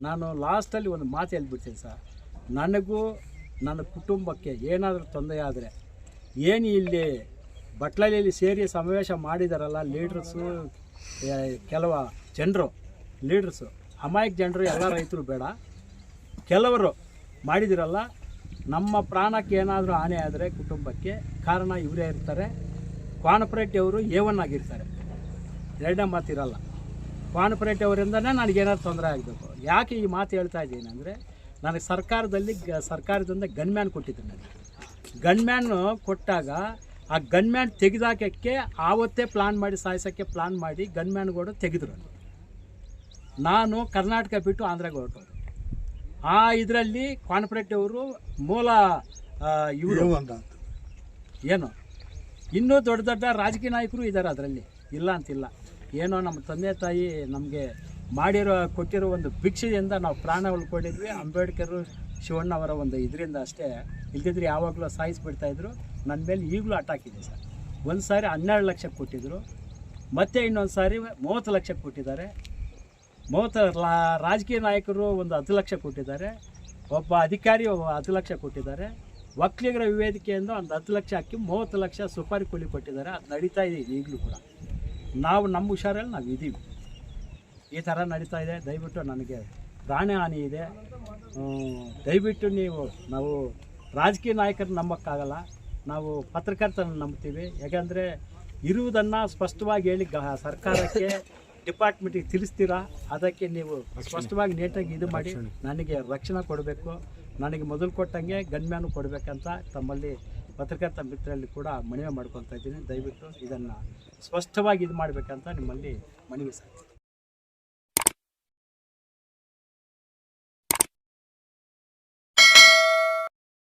ನಾನು ಲಾಸ್ಟಲ್ಲಿ ಒಂದು ಮಾತು ಹೇಳ್ಬಿಡ್ತೀನಿ ಸರ್. ನನಗೂ ನನ್ನ ಕುಟುಂಬಕ್ಕೆ ಏನಾದರೂ ತೊಂದರೆ ಆದರೆ ಏನು ಇಲ್ಲಿ ಬಟ್ಲಲ್ಲಿ ಸೇರಿ ಸಮಾವೇಶ ಮಾಡಿದಾರಲ್ಲ ಲೀಡ್ರಸ್ಸು ಕೆಲವ ಜನರು ಲೀಡ್ರಸ್ಸು ಅಮಾಯಕ ಜನರು, ಎಲ್ಲ ರೈತರು ಬೇಡ. ಕೆಲವರು ಮಾಡಿದಿರಲ್ಲ ನಮ್ಮ ಪ್ರಾಣಕ್ಕೆ ಏನಾದರೂ ಹಾನಿ ಆದರೆ ಕುಟುಂಬಕ್ಕೆ ಕಾರಣ ಇವರೇ ಇರ್ತಾರೆ. ಅವರು ಎ ಒನ್ ಆಗಿರ್ತಾರೆ. ಎರಡನೇ ಮಾತಿರಲ್ಲ. ಕಾನ್ಪರೇಟ್ ಅವರಿಂದನೇ ನನಗೇನಾದ್ರು ತೊಂದರೆ ಆಗಬೇಕು. ಯಾಕೆ ಈ ಮಾತು ಹೇಳ್ತಾ ಇದ್ದೀನಿ ಅಂದರೆ, ನನಗೆ ಸರ್ಕಾರದಲ್ಲಿ ಸರ್ಕಾರದಿಂದ ಗನ್ಮ್ಯಾನ್ ಕೊಟ್ಟಿದ್ದೆ ನನಗೆ. ಗನ್ಮ್ಯಾನ್ ಕೊಟ್ಟಾಗ ಆ ಗನ್ಮ್ಯಾನ್ ತೆಗೆದಾಕಕ್ಕೆ ಆವತ್ತೇ ಪ್ಲಾನ್ ಮಾಡಿ, ಸಾಯಿಸೋಕ್ಕೆ ಪ್ಲಾನ್ ಮಾಡಿ ಗನ್ಮ್ಯಾನ್ಗಳು ತೆಗೆದ್ರು. ನಾನು ಕರ್ನಾಟಕ ಬಿಟ್ಟು ಆಂಧ್ರಗೆ ಹೊರಟೋದು. ಆ ಇದರಲ್ಲಿ ಕಾನ್ಫಿಡೆಂಟ್ ಅವರು ಮೂಲ ಇವರು. ಏನು? ಇನ್ನೂ ದೊಡ್ಡ ದೊಡ್ಡ ರಾಜಕೀಯ ನಾಯಕರು ಇದ್ದಾರೆ ಅದರಲ್ಲಿ. ಇಲ್ಲ ಅಂತಿಲ್ಲ. ಏನೋ ನಮ್ಮ ತಂದೆ ತಾಯಿ ನಮಗೆ ಮಾಡಿರೋ ಕೊಟ್ಟಿರೋ ಒಂದು ಭಿಕ್ಷೆಯಿಂದ ನಾವು ಪ್ರಾಣ ಉಳ್ಕೊಂಡಿದ್ವಿ. ಅಂಬೇಡ್ಕರ್ ಶಿವಣ್ಣ ಅವರ ಒಂದು ಇದರಿಂದ ಅಷ್ಟೇ. ಇಲ್ದಿದ್ರೆ ಯಾವಾಗಲೂ ಸಾಯಿಸ್ಬಿಡ್ತಾ ಇದ್ರು. ನನ್ನ ಮೇಲೆ ಈಗಲೂ ಅಟ್ಯಾಕ್ ಇದೆ ಸರ್. ಒಂದು ಸಾರಿ ಹನ್ನೆರಡು ಲಕ್ಷ ಕೊಟ್ಟಿದ್ದರು ಮತ್ತೆ ಇನ್ನೊಂದು ಸಾರಿ ಮೂವತ್ತು ಲಕ್ಷ ಕೊಟ್ಟಿದ್ದಾರೆ. ಮೂವತ್ತು ರಾಜಕೀಯ ನಾಯಕರು ಒಂದು ಹತ್ತು ಲಕ್ಷ ಕೊಟ್ಟಿದ್ದಾರೆ. ಒಬ್ಬ ಅಧಿಕಾರಿ ಒಬ್ಬ ಹತ್ತು ಲಕ್ಷ ಕೊಟ್ಟಿದ್ದಾರೆ. ಒಕ್ಕಲಿಗರ ವಿವೇದಿಕೆಯಿಂದ ಒಂದು ಹತ್ತು ಲಕ್ಷ ಹಾಕಿ ಮೂವತ್ತು ಲಕ್ಷ ಸುಪಾರಿ ಕೂಲಿ ಕೊಟ್ಟಿದ್ದಾರೆ. ಅದು ನಡೀತಾ ಇದೆ ಈಗಲೂ ಕೂಡ. ನಾವು ನಮ್ಮ ಹುಷಾರಲ್ಲಿ ನಾವು ಇದ್ದೀವಿ ಈ ಥರ ನಡೀತಾ ಇದೆ. ದಯವಿಟ್ಟು ನನಗೆ ಪ್ರಾಣ ಹಾನಿ ಇದೆ. ದಯವಿಟ್ಟು ನೀವು, ನಾವು ರಾಜಕೀಯ ನಾಯಕರನ್ನ ನಂಬೋಕ್ಕಾಗಲ್ಲ. ನಾವು ಪತ್ರಕರ್ತರನ್ನ ನಂಬ್ತೀವಿ. ಯಾಕಂದರೆ ಇರುವುದನ್ನು ಸ್ಪಷ್ಟವಾಗಿ ಹೇಳಿ ಸರ್ಕಾರಕ್ಕೆ ಡಿಪಾರ್ಟ್ಮೆಂಟಿಗೆ ತಿಳಿಸ್ತೀರಾ? ಅದಕ್ಕೆ ನೀವು ಸ್ಪಷ್ಟವಾಗಿ ನೀಟಾಗಿ ಇದು ಮಾಡಿ ನನಗೆ ರಕ್ಷಣೆ ಕೊಡಬೇಕು ನನಗೆ ಮೊದಲು ಕೊಟ್ಟಂಗೆ ಗನ್ಮ್ಯಾನು ಕೊಡಬೇಕಂತ ತಮ್ಮಲ್ಲಿ ಪತ್ರಕರ್ತ ಮಿತ್ರರಲ್ಲಿ ಕೂಡ ಮನವಿ ಮಾಡ್ಕೊತಾ ಇದ್ದೀನಿ. ದಯವಿಟ್ಟು ಇದನ್ನು ಸ್ಪಷ್ಟವಾಗಿ ಇದು ಮಾಡಬೇಕಂತ ನಿಮ್ಮಲ್ಲಿ ಮನವಿ ಸರ್